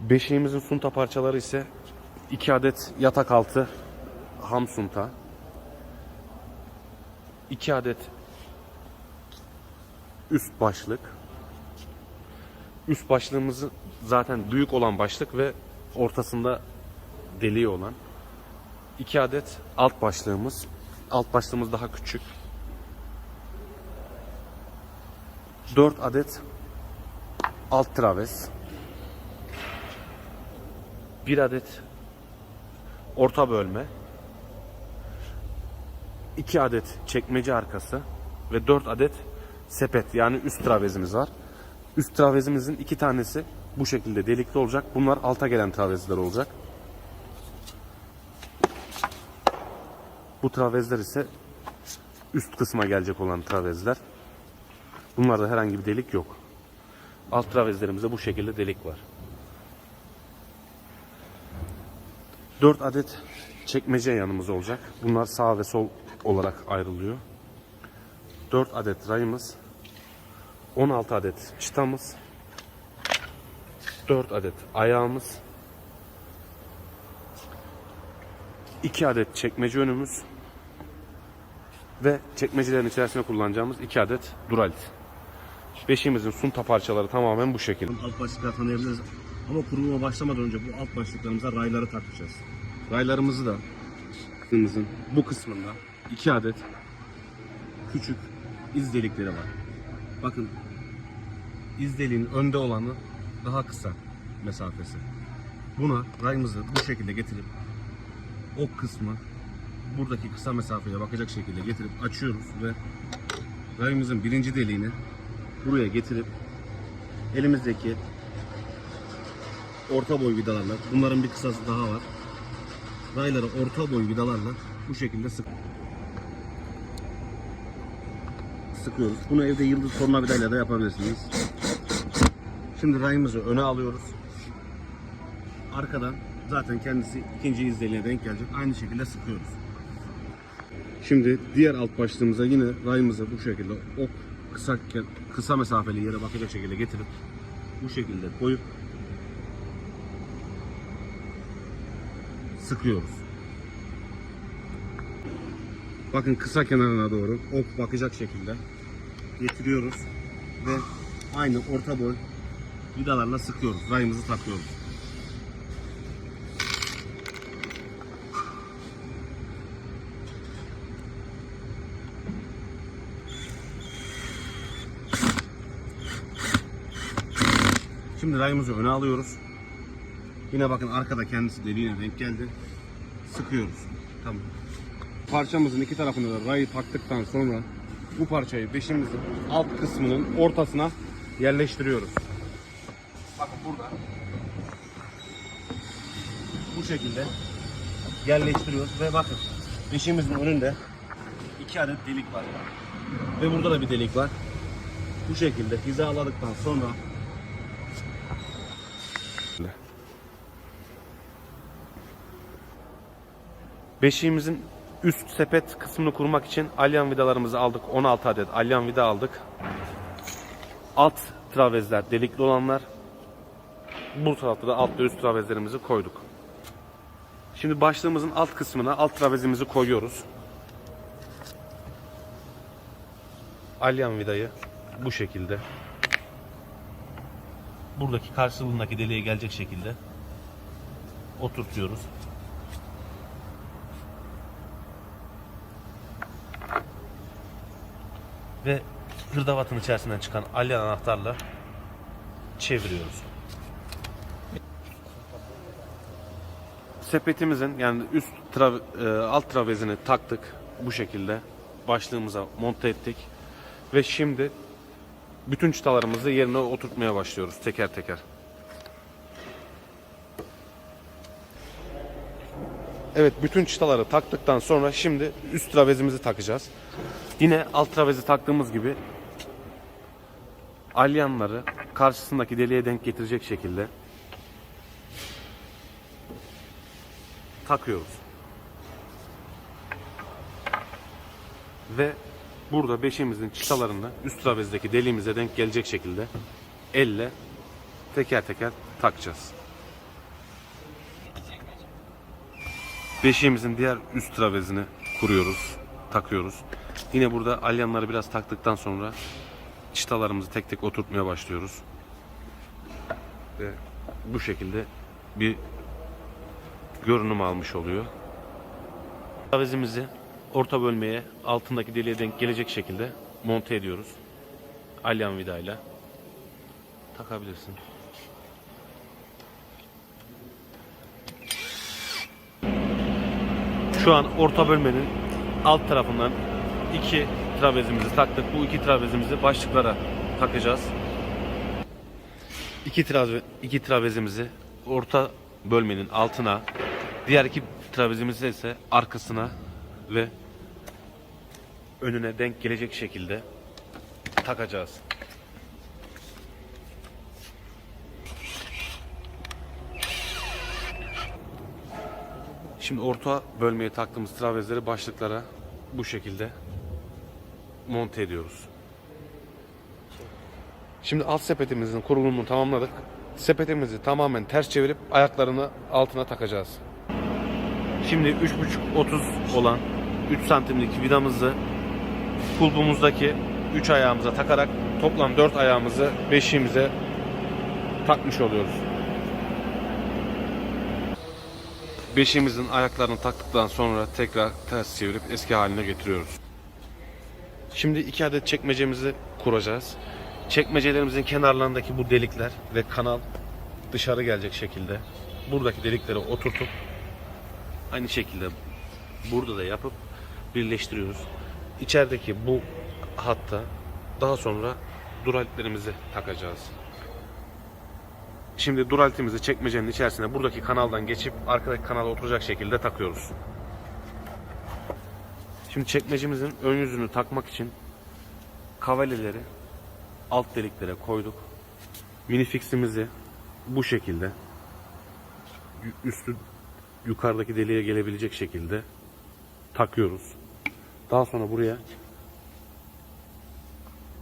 Beşiğimizin sunta parçaları ise 2 adet yatak altı ham sunta. 2 adet üst başlık. Üst başlığımızı zaten büyük olan başlık ve ortasında deliği olan. 2 adet alt başlığımız. Alt başlığımız daha küçük. 4 adet alt traves. 1 adet orta bölme. 2 adet çekmece arkası ve 4 adet sepet yani üst travezimiz var. Üst travezimizin iki tanesi bu şekilde delikli olacak. Bunlar alta gelen travezler olacak. Bu travezler ise üst kısma gelecek olan travezler. Bunlarda herhangi bir delik yok. Alt travezlerimizde bu şekilde delik var. 4 adet çekmece yanımız olacak. Bunlar sağ ve sol olarak ayrılıyor. 4 adet rayımız, 16 adet çıtamız, 4 adet ayağımız, 2 adet çekmece önümüz ve çekmecelerin içerisinde kullanacağımız 2 adet duralit. Beşiğimizin sunta parçaları tamamen bu şekilde. Alt başlıklar tanıyabiliriz. Ama kuruluma başlamadan önce bu alt başlıklarımıza rayları takacağız. Raylarımızı da kısmımızın bu kısmında 2 adet küçük iz delikleri var. Bakın iz deliğin önde olanı daha kısa mesafesi. Buna rayımızı bu şekilde getirip o kısmı buradaki kısa mesafeye bakacak şekilde getirip açıyoruz ve rayımızın birinci deliğini buraya getirip elimizdeki orta boy vidalarla bunların bir kısası daha var. Rayları orta boy vidalarla bu şekilde sık sıkıyoruz. Bunu evde yıldız tornavidayla da yapabilirsiniz. Şimdi rayımızı öne alıyoruz. Arkadan zaten kendisi ikinci izdeliğe denk gelecek. Aynı şekilde sıkıyoruz. Şimdi diğer alt başlığımıza yine rayımızı bu şekilde ok kısa kısa mesafeli yere bakacak şekilde getirip bu şekilde koyup sıkıyoruz. Bakın kısa kenarına doğru ok bakacak şekilde getiriyoruz ve aynı orta boy vidalarla sıkıyoruz. Rayımızı takıyoruz. Şimdi rayımızı öne alıyoruz. Yine bakın arkada kendisi deliğine denk geldi. Sıkıyoruz. Tamam. Parçamızın iki tarafına da rayı taktıktan sonra bu parçayı beşimizin alt kısmının ortasına yerleştiriyoruz. Bakın burada bu şekilde yerleştiriyoruz ve bakın beşimizin önünde iki adet delik var. Ve burada da bir delik var. Bu şekilde hizaladıktan sonra Beşiğimizin üst sepet kısmını kurmak için alyan vidalarımızı aldık. 16 adet alyan vida aldık. Alt travezler delikli olanlar. Bu tarafta da alt ve üst travezlerimizi koyduk. Şimdi başlığımızın alt kısmına alt travezimizi koyuyoruz. Alyan vidayı bu şekilde buradaki karşılığındaki deliğe gelecek şekilde oturtuyoruz. Ve hırdavatın içerisinden çıkan alyan anahtarla çeviriyoruz. Sepetimizin yani üst tra- e, alt travezini taktık bu şekilde başlığımıza monte ettik ve şimdi bütün çıtalarımızı yerine oturtmaya başlıyoruz teker teker. Evet bütün çıtaları taktıktan sonra şimdi üst travezimizi takacağız. Yine alt travezi taktığımız gibi alyanları karşısındaki deliğe denk getirecek şekilde takıyoruz. Ve burada beşimizin çıtalarını üst travezdeki deliğimize denk gelecek şekilde elle teker teker takacağız. Beşiğimizin diğer üst travezini kuruyoruz, takıyoruz. Yine burada alyanları biraz taktıktan sonra çıtalarımızı tek tek oturtmaya başlıyoruz. Ve bu şekilde bir görünüm almış oluyor. Travezimizi orta bölmeye altındaki deliğe denk gelecek şekilde monte ediyoruz. Alyan vidayla takabilirsin. Şu an orta bölmenin alt tarafından iki travezimizi taktık. Bu iki travezimizi başlıklara takacağız. İki, trave, iki travezimizi orta bölmenin altına, diğer iki travezimizi ise arkasına ve önüne denk gelecek şekilde takacağız. Şimdi orta bölmeye taktığımız travezleri başlıklara bu şekilde monte ediyoruz. Şimdi alt sepetimizin kurulumunu tamamladık. Sepetimizi tamamen ters çevirip ayaklarını altına takacağız. Şimdi 3.5-30 olan 3 santimlik vidamızı kulbumuzdaki 3 ayağımıza takarak toplam 4 ayağımızı beşiğimize takmış oluyoruz. Beşiğimizin ayaklarını taktıktan sonra tekrar ters çevirip eski haline getiriyoruz. Şimdi iki adet çekmecemizi kuracağız. Çekmecelerimizin kenarlarındaki bu delikler ve kanal dışarı gelecek şekilde buradaki delikleri oturtup aynı şekilde burada da yapıp birleştiriyoruz. İçerideki bu hatta daha sonra duralitlerimizi takacağız. Şimdi duralitimizi çekmecenin içerisine buradaki kanaldan geçip arkadaki kanala oturacak şekilde takıyoruz. Şimdi çekmecemizin ön yüzünü takmak için kavaleleri alt deliklere koyduk. Minifiximizi bu şekilde üstü yukarıdaki deliğe gelebilecek şekilde takıyoruz. Daha sonra buraya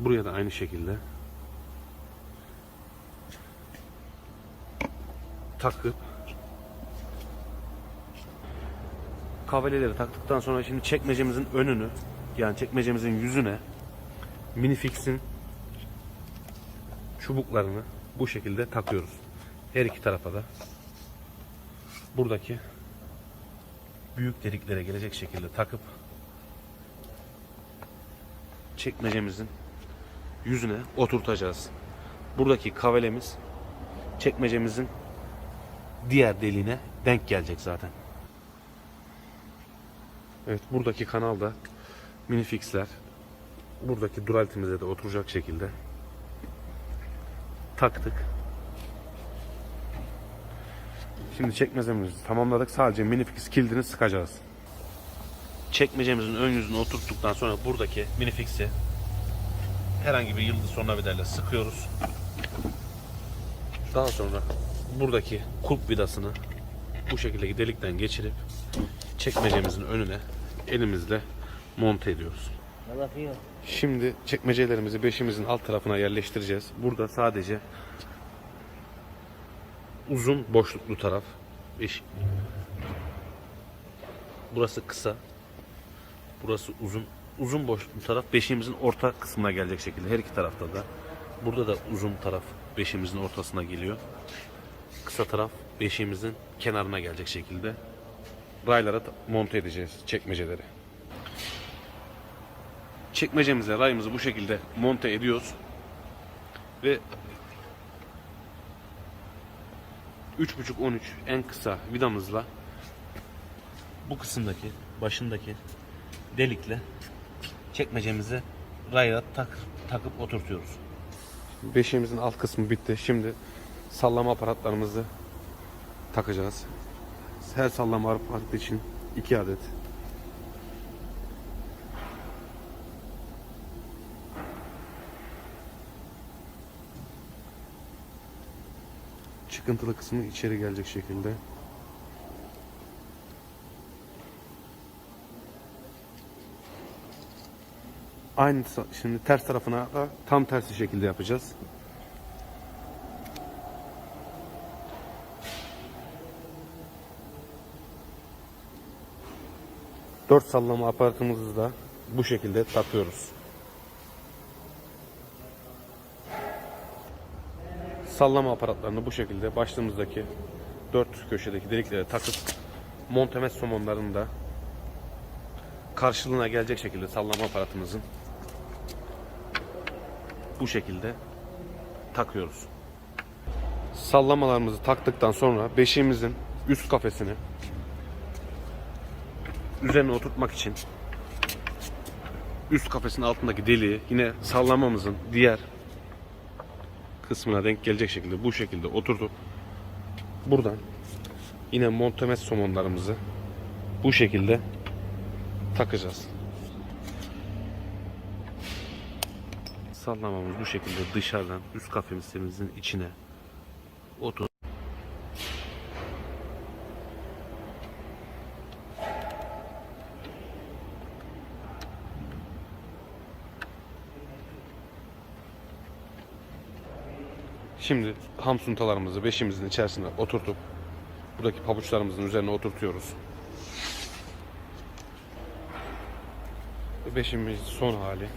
buraya da aynı şekilde takıp kavaleleri taktıktan sonra şimdi çekmecemizin önünü yani çekmecemizin yüzüne minifix'in çubuklarını bu şekilde takıyoruz. Her iki tarafa da buradaki büyük deliklere gelecek şekilde takıp çekmecemizin yüzüne oturtacağız. Buradaki kavelemiz çekmecemizin diğer deliğine denk gelecek zaten. Evet buradaki kanalda minifixler buradaki duralitimize de oturacak şekilde taktık. Şimdi çekmecemizi tamamladık. Sadece minifix kilidini sıkacağız. Çekmecemizin ön yüzünü oturttuktan sonra buradaki minifix'i herhangi bir yıldız sonravidayla sıkıyoruz. Daha sonra buradaki kulp vidasını bu şekilde delikten geçirip çekmecemizin önüne elimizle monte ediyoruz. Şimdi çekmecelerimizi beşimizin alt tarafına yerleştireceğiz. Burada sadece uzun boşluklu taraf. Beş. Burası kısa. Burası uzun. Uzun boşluklu taraf beşiğimizin orta kısmına gelecek şekilde. Her iki tarafta da. Burada da uzun taraf beşiğimizin ortasına geliyor. Kısa taraf beşiğimizin kenarına gelecek şekilde raylara monte edeceğiz çekmeceleri. Çekmecemize rayımızı bu şekilde monte ediyoruz. Ve 3.5-13 en kısa vidamızla bu kısımdaki başındaki delikle çekmecemizi raya tak, takıp oturtuyoruz. Beşiğimizin alt kısmı bitti. Şimdi sallama aparatlarımızı takacağız. Her sallama aparatı için 2 adet çıkıntılı kısmı içeri gelecek şekilde. Aynı şimdi ters tarafına da tam tersi şekilde yapacağız. Dört sallama aparatımızı da bu şekilde takıyoruz. Sallama aparatlarını bu şekilde başlığımızdaki dört köşedeki deliklere takıp montemet somonlarını da karşılığına gelecek şekilde sallama aparatımızın bu şekilde takıyoruz. Sallamalarımızı taktıktan sonra beşiğimizin üst kafesini üzerine oturtmak için üst kafesinin altındaki deliği yine sallamamızın diğer kısmına denk gelecek şekilde bu şekilde oturtup buradan yine montemet somonlarımızı bu şekilde takacağız. Sallamamız bu şekilde dışarıdan üst kafemizin içine otur. Şimdi ham suntalarımızı beşimizin içerisine oturtup buradaki pabuçlarımızın üzerine oturtuyoruz. Beşimiz son hali.